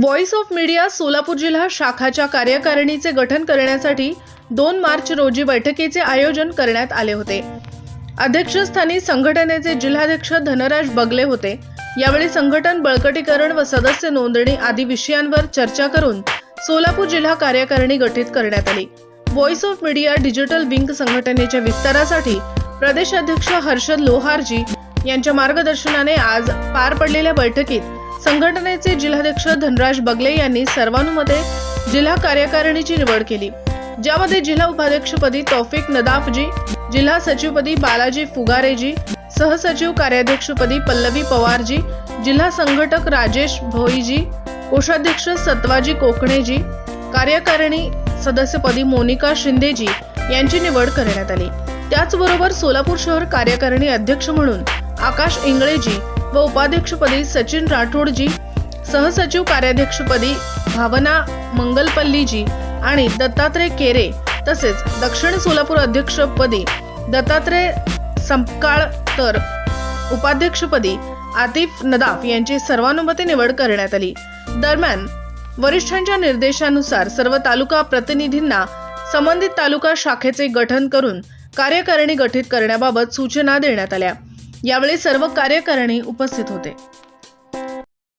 Voice of media Solapur जिल्हा शाखाच्या कार्यकारिणीचे गठन करण्यासाठी दोन मार्च रोजी बैठकीचे आयोजन करण्यात आले होते. अध्यक्षस्थानी संघटनेचे जिल्हाध्यक्ष धनराज बगले होते. यावेळी संघटन बळकटीकरण व सदस्य नोंदणी आदी विषयांवर चर्चा करून सोलापूर जिल्हा कार्यकारिणी गठीत करण्यात आली. Voice of media digital wing संघटनेच्या विस्तारासाठी प्रदेशाध्यक्ष हर्षद लोहारजी यांच्या मार्गदर्शनाने आज पार पडलेल्या बैठकीत संघटनेचे जिल्हाध्यक्ष धनराज बगले यांनी सर्वानुमते जिल्हा कार्यकारिणीची निवड केली. ज्यामध्ये जिल्हा उपाध्यक्षपदी तौफिक नदाफजी जिल्हा सचिवपदी बालाजी फुगारेजी सहसचिव कार्याध्यक्षपदी पल्लवी पवारजी जिल्हा संघटक राजेश भोईजी कोषाध्यक्ष सत्वाजी कोकणेजी कार्यकारिणी सदस्यपदी मोनिका शिंदेजी यांची निवड करण्यात आली. त्याचबरोबर सोलापूर शहर कार्यकारिणी अध्यक्ष म्हणून आकाश इंगळेजी व उपाध्यक्षपदी सचिन राठोडजी सहसचिव कार्याध्यक्षपदी भावना मंगलपल्लीजी आणि दत्तात्रय केरे तसेच दक्षिण सोलापूर अध्यक्षपदी दत्तात्रय संपकाळ तर उपाध्यक्षपदी आतिफ नदाफ यांची सर्वानुमते निवड करण्यात आली. दरम्यान वरिष्ठांच्या निर्देशानुसार सर्व तालुका प्रतिनिधींना संबंधित तालुका शाखेचे गठन करून कार्यकारिणी गठीत करण्याबाबत सूचना देण्यात आल्या. यावेळी सर्व कार्यकारिणी उपस्थित होते.